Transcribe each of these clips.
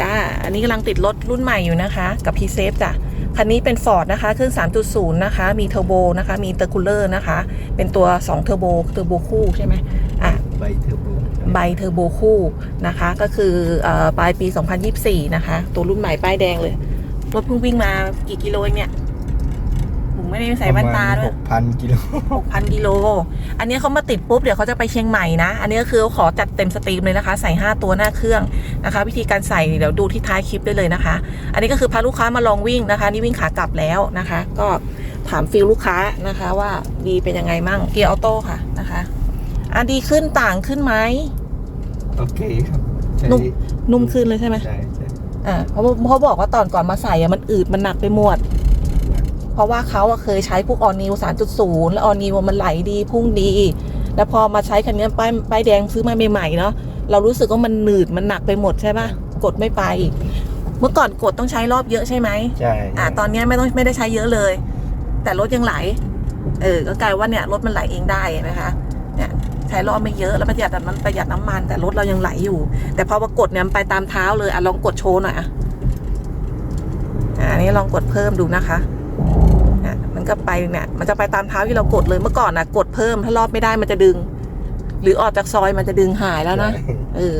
จ้า อันนี้กำลังติดรถรุ่นใหม่อยู่นะคะ กับพีเซฟจ้ะ คันนี้เป็น Ford นะคะ เครื่อง 3.0 นะคะ มีเทอร์โบนะคะ มีเตอร์คูลเลอร์นะคะ เป็นตัว 2 เทอร์โบ เทอร์โบคู่ใช่ไหมอะ ใบเทอร์โบ ใบเทอร์โบคู่นะคะ ก็คือเอ่อปลายปี 2024 นะคะ ตัวรุ่นใหม่ป้ายแดงเลย รถเพิ่งวิ่งมากี่กิโลเองเนี่ยผม ไม่ได้ใส่แว่นตาด้วยหกพันกิโล6,000กิโล อันนี้เขามาติดปุ๊บเดี๋ยวเขาจะไปเชียงใหม่นะ อันนี้ก็คือขอจัดเต็มสตรีมเลยนะคะ ใส่ 5 ตัวหน้าเครื่องนะคะ วิธีการใส่เดี๋ยวดูที่ท้ายคลิปได้เลยนะคะ อันนี้ก็คือพาลูกค้ามาลองวิ่งนะคะ นี่วิ่งขากลับแล้วนะคะ ก็ถามฟิลลูกค้านะคะว่าดีเป็นยังไงมั่งเกียร์ออโต้ค่ะนะคะอะดีขึ้นต่างขึ้นไหมโอเคครับใช่นุ่มนุ่มขึ้นเลยใช่ไหมใช่ใช่อ่าเพราะว่าเขาบอกว่าตอนก่อนมาใส่อะมันอืดมันหนักไปหมด เพราะว่าเขาอะเคยใช้พวกออนิว 3.0 แล้วออนิวมันไหลดีพุ่งดี แล้วพอมาใช้คันนี้ป้ายป้ายแดงซื้อมาใหม่ๆเนาะเรารู้สึกว่ามันหนืดมันหนักไปหมดใช่ปะกดไม่ไป เมื่อก่อนกดต้องใช้รอบเยอะใช่ไหมใช่อ่าตอนเนี้ยไม่ต้องไม่ได้ใช้เยอะเลย แต่รถยังไหล เออก็กลายว่าเนี่ยรถมันไหลเองได้นะคะเนี่ยใช้รอบไม่เยอะแล้วประหยัดมันประหยัดน้ำมัน แต่รถเรายังไหลอยู่ แต่พอมากดเนี่ยมันไปตามเท้าเลยอะลองกดโชว์หน่อยอะอ่าอันนี้ลองกดเพิ่มดูนะคะอะ มันก็ไปเนี่ยมันจะไปตามเท้าที่เรากดเลยเมื่อก่อนนะกดเพิ่มถ้ารอบไม่ได้มันจะดึง หรือออกจากซอยมันจะดึงหายแล้วนะใช่เออ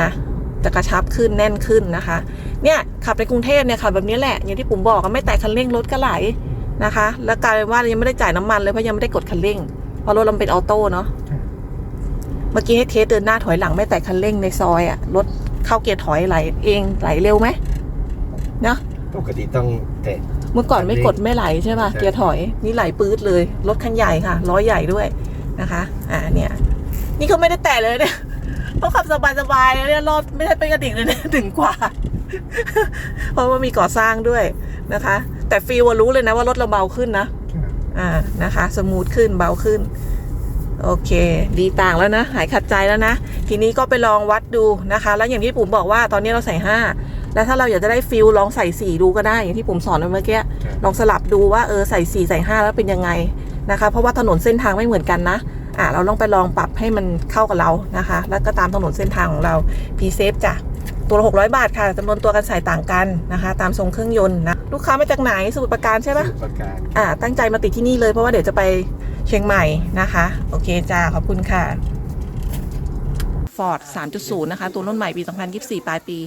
นะจะกระชับขึ้นแน่นขึ้นนะคะ เนี่ยขับในกรุงเทพเนี่ยขับแบบนี้แหละอย่างที่ผมบอกอะไม่แตะคันเร่งรถก็ไหลนะคะ แล้วกลายเป็นว่ายังไม่ได้จ่ายน้ำมันเลยเพราะยังไม่ได้กดคันเร่งเพราะรถเราเป็นออโต้เนาะเมื่อกี้ให้เทสเดินหน้าถอยหลังไม่แตะคันเร่งในซอยอะรถเข้าเกียร์ถอยไหลเองไหลเร็วไหมเนาะปกติต้องแตะ เมื่อก่อนไม่กดไม่ไหลใช่ป่ะใช่เกียร์ถอยนี่ไหลปื๊ดเลย รถคันใหญ่ค่ะล้อใหญ่ด้วยนะคะ อ่าเนี่ย นี่เขาไม่ได้แตะเลยเนี่ยเขาขับสบายๆเลยเนี่ยรอบไม่ได้เป็นกระดิ่งเลยเนี่ยถึงกว่า เพราะว่ามีก่อสร้างด้วยนะคะ แต่ฟีลอะรู้เลยนะว่ารถเราเบาขึ้นนะอ่านะคะ สมูทขึ้นเบาขึ้น โอเค ดีต่างแล้วนะ หายขัดใจแล้วนะ ทีนี้ก็ไปลองวัดดูนะคะ แล้วอย่างที่ผมบอกว่าตอนนี้เราใส่ห้าแล้วถ้าเราอยากจะได้ฟิลลองใส่สี่ดูก็ได้อย่างที่ผมสอนไปเมื่อกี้ ลองสลับดูว่าเออใส่สี่ใส่ห้าแล้วเป็นยังไงนะคะ เพราะว่าถนนเส้นทางไม่เหมือนกันนะอ่าเราลองไปลองปรับให้มันเข้ากับเรานะคะ แล้วก็ตามถนนเส้นทางของเราพีเซฟจ้ะตัวละหกร้อยบาทค่ะจำนวนตัวกันใส่ต่างกันนะคะ ตามทรงเครื่องยนต์นะลูกค้ามาจากไหนสมุทรปราการใช่ปะสมุทรประการอ่าตั้งใจมาติดที่นี่เลยเพราะว่าเดี๋ยวจะไปเชียงใหม่นะคะ โอเคจ้าขอบคุณค่ะ Ford 3.0 นะคะ ตัวรุ่นใหม่ปี 2024 ปลายปี